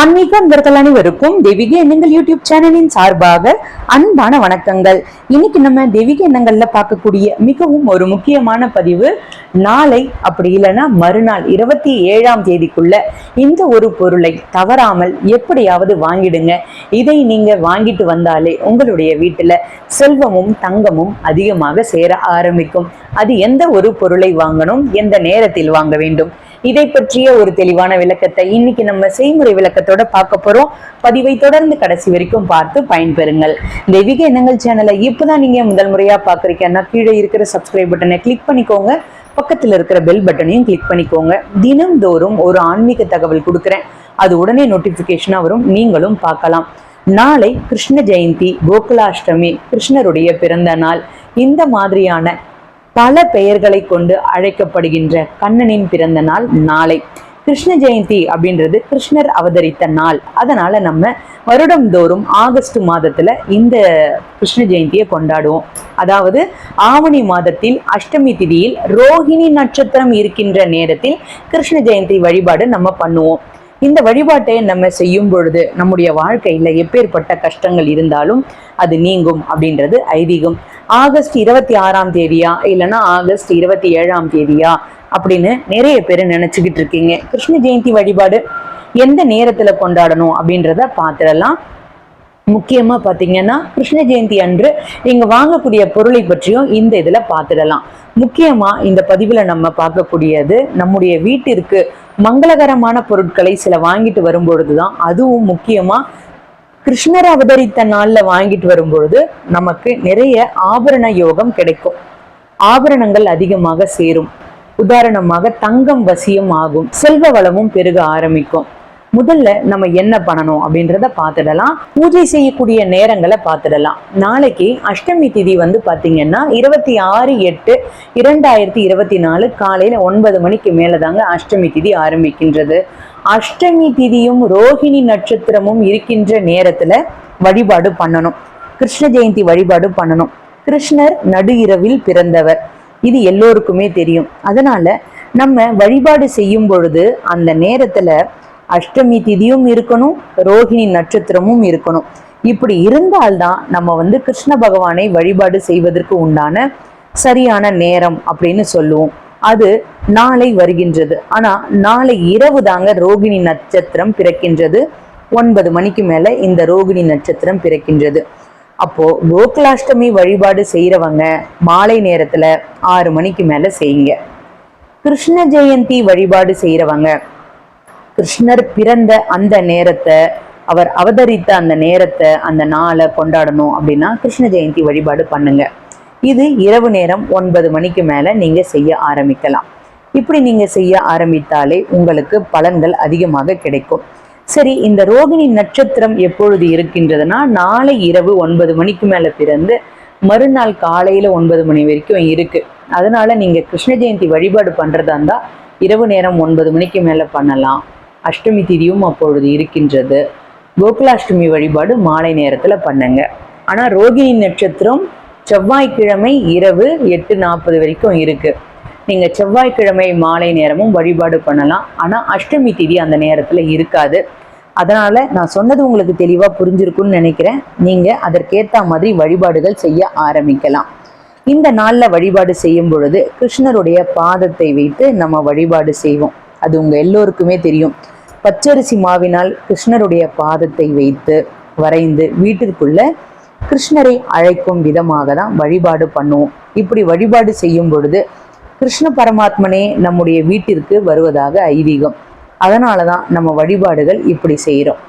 ஆன்மீக அன்பர்கள் அனைவருக்கும் தெய்வீக எண்ணங்கள் யூடியூப் சேனலின் சார்பாக அன்பான வணக்கங்கள். இன்னைக்கு நம்ம தெய்வீக எண்ணங்கள்ல பார்க்கக்கூடிய மிகவும் ஒரு முக்கியமான பதிவு நாளை அப்படி இல்லைன்னா மறுநாள் இருபத்தி ஏழாம் தேதிக்குள்ள இந்த ஒரு பொருளை தவறாமல் எப்படியாவது வாங்கிடுங்க. இதை நீங்க வாங்கிட்டு வந்தாலே உங்களுடைய வீட்டுல செல்வமும் தங்கமும் அதிகமாக சேர ஆரம்பிக்கும். அது எந்த ஒரு பொருளை வாங்கணும் எந்த நேரத்தில் வாங்க வேண்டும்? இதை பற்றிய ஒரு தெளிவான விளக்கத்தை இன்னைக்கு நம்ம செய்முறை விளக்கத்தோட பார்க்க போறோம். பதிவை தொடர்ந்து கடைசி வரைக்கும் பார்த்து பயன்பெறுங்கள். தெய்வீக எண்ணங்கள் சேனலை இப்பதான் நீங்க முதல் முறையா பாக்குறீங்கன்னா கீழே இருக்கிற சப்ஸ்கிரைப் பட்டனை கிளிக் பண்ணிக்கோங்க. பக்கத்துல இருக்கிற பெல் பட்டனையும் கிளிக் பண்ணிக்கோங்க. தினம்தோறும் ஒரு ஆன்மீக தகவல் கொடுக்குறேன். அது உடனே நோட்டிபிகேஷனா வரும். நீங்களும் பார்க்கலாம். நாளை கிருஷ்ண ஜெயந்தி கோகுலாஷ்டமி கிருஷ்ணருடைய பிறந்த நாள். இந்த மாதிரியான பல பெயர்களை கொண்டு அழைக்கப்படுகின்ற கண்ணனின் பிறந்த நாள் நாளை. கிருஷ்ண ஜெயந்தி அப்படின்றது கிருஷ்ணர் அவதரித்த நாள். அதனால நம்ம வருடம் தோறும் ஆகஸ்ட் மாதத்துல இந்த கிருஷ்ண ஜெயந்தியை கொண்டாடுவோம். அதாவது ஆவணி மாதத்தில் அஷ்டமி திதியில் ரோஹிணி நட்சத்திரம் இருக்கின்ற நேரத்தில் கிருஷ்ண ஜெயந்தி வழிபாடு நம்ம பண்ணுவோம். இந்த வழிபாட்டை நம்ம செய்யும் பொழுது நம்முடைய வாழ்க்கையில் எப்பேற்பட்ட கஷ்டங்கள் இருந்தாலும் அது நீங்கும் அப்படின்றது ஐதீகம். ஆகஸ்ட் இருபத்தி ஆறாம் தேதியா? இல்லைன்னா ஆகஸ்ட் இருபத்தி ஏழாம் தேதியா? அப்படின்னு நிறைய பேர் நினைச்சுக்கிட்டு இருக்கீங்க. கிருஷ்ண ஜெயந்தி வழிபாடு எந்த நேரத்தில் கொண்டாடணும் அப்படின்றத பார்த்துடலாம். முக்கியமா பாத்தீங்கன்னா கிருஷ்ண ஜெயந்தி அன்று நீங்கள் வாங்கக்கூடிய பொருளை பற்றியும் இந்த இதுல பார்த்துடலாம். முக்கியமா இந்த பதிவுல நம்ம பார்க்கக்கூடியது நம்முடைய வீட்டிற்கு மங்களகரமான பொருட்களை சில வாங்கிட்டு வரும்பொழுதுதான் அதுவும் முக்கியமா கிருஷ்ணர் அவதரித்த நாள்ல வாங்கிட்டு வரும்பொழுது நமக்கு நிறைய ஆபரண யோகம் கிடைக்கும். ஆபரணங்கள் அதிகமாக சேரும். உதாரணமாக தங்கம் வசியம் ஆகும். செல்வ வளமும் பெருக ஆரம்பிக்கும். முதல்ல நம்ம என்ன பண்ணணும் அப்படின்றத பார்த்துடலாம். பூஜை செய்யக்கூடிய நேரங்களை பார்த்துடலாம். நாளைக்கு அஷ்டமி திதி வந்து பாத்தீங்கன்னா இருபத்தி ஆறு எட்டு இரண்டாயிரத்தி இருபத்தி நாலு காலையில ஒன்பது மணிக்கு மேலே தாங்க அஷ்டமி திதி ஆரம்பிக்கின்றது. அஷ்டமி திதியும் ரோஹிணி நட்சத்திரமும் இருக்கின்ற நேரத்துல வழிபாடு பண்ணணும். கிருஷ்ண ஜெயந்தி வழிபாடு பண்ணணும். கிருஷ்ணர் நடு இரவில் பிறந்தவர். இது எல்லோருக்குமே தெரியும். அதனால நம்ம வழிபாடு செய்யும் பொழுது அந்த நேரத்துல அஷ்டமி திதியும் இருக்கணும் ரோஹிணி நட்சத்திரமும் இருக்கணும். இப்படி இருந்தால்தான் நம்ம வந்து கிருஷ்ண பகவானை வழிபாடு செய்வதற்கு உண்டான சரியான நேரம் அப்படின்னு சொல்லுவோம். அது நாளை வருகின்றது. ஆனா நாளை இரவு தாங்க ரோகிணி நட்சத்திரம் பிறக்கின்றது. ஒன்பது மணிக்கு மேல இந்த ரோகிணி நட்சத்திரம் பிறக்கின்றது. அப்போ கோகுலாஷ்டமி வழிபாடு செய்யறவங்க மாலை நேரத்துல ஆறு மணிக்கு மேல செய்யுங்க. கிருஷ்ண ஜெயந்தி வழிபாடு செய்யறவங்க கிருஷ்ணர் பிறந்த அந்த நேரத்தை அவர் அவதரித்த அந்த நேரத்தை அந்த நாளை கொண்டாடணும் அப்படின்னா கிருஷ்ண ஜெயந்தி வழிபாடு பண்ணுங்க. இது இரவு நேரம் ஒன்பது மணிக்கு மேல நீங்க செய்ய ஆரம்பிக்கலாம். இப்படி நீங்க செய்ய ஆரம்பித்தாலே உங்களுக்கு பலன்கள் அதிகமாக கிடைக்கும். சரி இந்த ரோகிணி நட்சத்திரம் எப்பொழுது இருக்கின்றதுன்னா நாளை இரவு ஒன்பது மணிக்கு மேல பிறந்து மறுநாள் காலையில ஒன்பது மணி வரைக்கும் இருக்கு. அதனால நீங்க கிருஷ்ண ஜெயந்தி வழிபாடு பண்றதா இருந்தா இரவு நேரம் ஒன்பது மணிக்கு மேல பண்ணலாம். அஷ்டமி திதியும் அப்பொழுது இருக்கின்றது. கோகுலாஷ்டமி வழிபாடு மாலை நேரத்துல பண்ணுங்க. ஆனா ரோகிணி நட்சத்திரம் செவ்வாய்க்கிழமை இரவு எட்டு நாற்பது வரைக்கும் இருக்கு. நீங்க செவ்வாய்க்கிழமை மாலை நேரமும் வழிபாடு பண்ணலாம். ஆனா அஷ்டமி திதி அந்த நேரத்துல இருக்காது. அதனால நான் சொன்னது உங்களுக்கு தெளிவா புரிஞ்சிருக்கும்னு நினைக்கிறேன். நீங்க அதற்கேற்ற மாதிரி வழிபாடுகள் செய்ய ஆரம்பிக்கலாம். இந்த நாள்ல வழிபாடு செய்யும் பொழுது கிருஷ்ணருடைய பாதத்தை வைத்து நம்ம வழிபாடு செய்வோம். அது உங்க எல்லோருக்குமே தெரியும். பச்சரிசி மாவினால் கிருஷ்ணருடைய பாதத்தை வைத்து வரைந்து வீட்டிற்குள்ள கிருஷ்ணரை அழைக்கும் விதமாக தான் வழிபாடு பண்ணுவோம். இப்படி வழிபாடு செய்யும் பொழுது கிருஷ்ண பரமாத்மனே நம்முடைய வீட்டிற்கு வருவதாக ஐதீகம். அதனால தான் நம்ம வழிபாடுகள் இப்படி செய்கிறோம்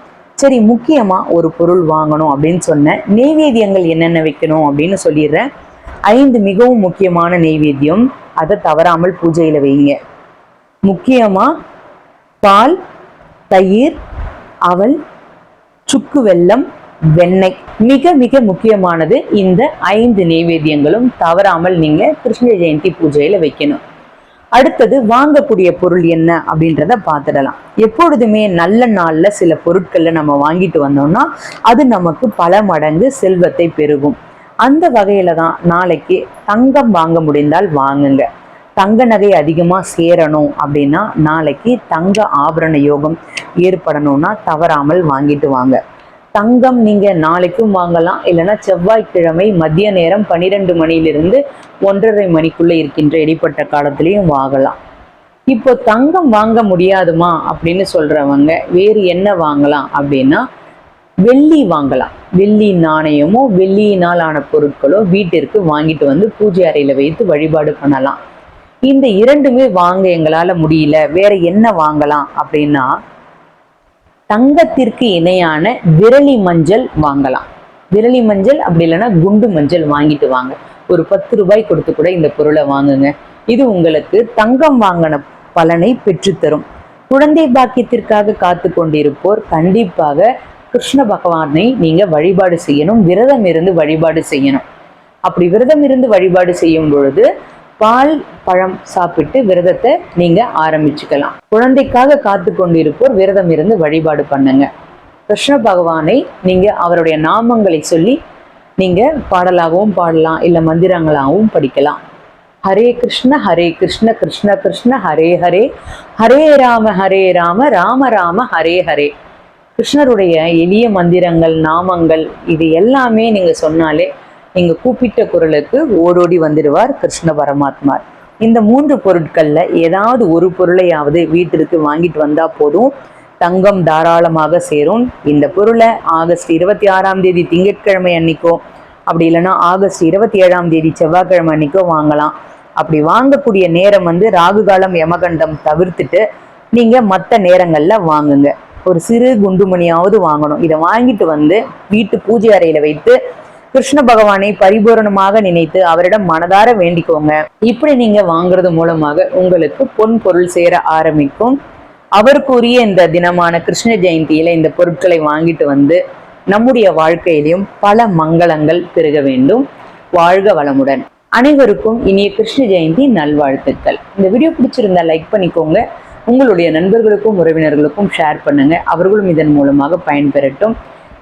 சரி முக்கியமா ஒரு பொருள் வாங்கணும் அப்படின்னு சொன்ன நெய்வேத்தியங்கள் என்னென்ன வைக்கணும் அப்படின்னு சொல்லிடுறேன் ஐந்து மிகவும் முக்கியமான நெய்வேத்தியம். அதை தவறாமல் பூஜையில வைங்க. முக்கியமா பால் தயிர் அவல் சுக்கு வெல்லம் வெண்ணெய். மிக மிக முக்கியமானது இந்த ஐந்து நெய்வேத்தியங்களும் தவறாமல் நீங்க கிருஷ்ண ஜெயந்தி பூஜையில வைக்கணும். அடுத்தது வாங்கக்கூடிய பொருள் என்ன அப்படின்றத பார்த்துடலாம். எப்பொழுதுமே நல்ல நாள்ல சில பொருட்கள்ல நம்ம வாங்கிட்டு வந்தோம்னா அது நமக்கு பல மடங்கு செல்வத்தை பெருகும். அந்த வகையில தான் நாளைக்கு தங்கம் வாங்க முடிந்தால் வாங்குங்க. தங்க நகை அதிகமாக சேரணும் அப்படின்னா நாளைக்கு தங்க ஆபரண யோகம் ஏற்படணும்னா தவறாமல் வாங்கிட்டு வாங்க. தங்கம் நீங்க நாளைக்கும் வாங்கலாம் இல்லைன்னா செவ்வாய்க்கிழமை மதிய நேரம் பன்னிரெண்டு மணியிலிருந்து ஒன்றரை மணிக்குள்ள இருக்கின்ற இடைப்பட்ட காலத்திலையும் வாங்கலாம். இப்போ தங்கம் வாங்க முடியாதுமா அப்படின்னு சொல்றவங்க வேறு என்ன வாங்கலாம் அப்படின்னா வெள்ளி வாங்கலாம். வெள்ளி நாணயமோ வெள்ளியினால் ஆன பொருட்களோ வீட்டிற்கு வாங்கிட்டு வந்து பூஜை அறையில வைத்து வழிபாடு பண்ணலாம். இந்த இரண்டுமே வாங்க எங்களால முடியல. வேற என்ன வாங்கலாம் அப்படின்னா தங்கத்திற்கு இணையான விரலி மஞ்சள் வாங்கலாம். விரலி மஞ்சள் அப்படி இல்லைன்னா குண்டு மஞ்சள் வாங்கிட்டு வாங்க. ஒரு பத்து ரூபாய் கொடுத்து கூட இந்த பொருளை வாங்குங்க. இது உங்களுக்கு தங்கம் வாங்கின பலனை பெற்றுத்தரும். குழந்தை பாக்கியத்திற்காக காத்து கொண்டிருப்போர் கண்டிப்பாக கிருஷ்ண பகவானை நீங்க வழிபாடு செய்யணும். விரதம் இருந்து வழிபாடு செய்யணும். அப்படி விரதம் இருந்து வழிபாடு செய்யும் பொழுது பால் பழம் சாப்பிட்டு விரதத்தை நீங்க ஆரம்பிச்சுக்கலாம். குழந்தைக்காக காத்து கொண்டிருப்போர் விரதம் இருந்து வழிபாடு பண்ணுங்க. கிருஷ்ண பகவானை நீங்க அவருடைய நாமங்களை சொல்லி நீங்க பாடலாகவும் பாடலாம் இல்ல மந்திரங்களாகவும் படிக்கலாம். ஹரே கிருஷ்ண ஹரே கிருஷ்ண கிருஷ்ண கிருஷ்ண ஹரே ஹரே. ஹரே ராம ஹரே ராம ராம ராம ஹரே ஹரே. கிருஷ்ணருடைய எளிய மந்திரங்கள் நாமங்கள் இது எல்லாமே நீங்க சொன்னாலே நீங்க கூப்பிட்ட குரலுக்கு ஓடோடி வந்துடுவார் கிருஷ்ண பரமாத்மார் இந்த மூன்று பொருட்கள்ல ஏதாவது ஒரு பொருளையாவது வீட்டிற்கு வாங்கிட்டு வந்தா போதும். தங்கம் தாராளமாக சேரும். இந்த பொருளை ஆகஸ்ட் இருபத்தி ஆறாம் தேதி திங்கட்கிழமை அன்னைக்கோ அப்படி இல்லைன்னா ஆகஸ்ட் இருபத்தி ஏழாம் தேதி செவ்வாய்க்கிழமை அன்னைக்கோ வாங்கலாம். அப்படி வாங்கக்கூடிய நேரம் வந்து ராகுகாலம் யமகண்டம் தவிர்த்துட்டு நீங்க மற்ற நேரங்கள்ல வாங்குங்க. ஒரு சிறு குண்டுமணியாவது வாங்கணும். இதை வாங்கிட்டு வந்து வீட்டு பூஜை அறையில வைத்து கிருஷ்ண பகவானை பரிபூரணமாக நினைத்து அவரிடம் மனதார வேண்டிக்கோங்க. இப்படி நீங்க வாங்குறது மூலமாக உங்களுக்கு பொன் பொருள் சேர ஆரம்பிக்கும். அவருக்குரிய இந்த தினமான கிருஷ்ண ஜெயந்தியில இந்த பொருட்களை வாங்கிட்டு வந்து நம்முடைய வாழ்க்கையிலும் பல மங்களங்கள் பெருக வேண்டும். வாழ்க வளமுடன். அனைவருக்கும் இனிய கிருஷ்ண ஜெயந்தி நல்வாழ்த்துக்கள். இந்த வீடியோ பிடிச்சிருந்தா லைக் பண்ணிக்கோங்க. உங்களுடைய நண்பர்களுக்கும் உறவினர்களுக்கும் ஷேர் பண்ணுங்க. அவர்களும் இதன் மூலமாக பயன்பெறட்டும்.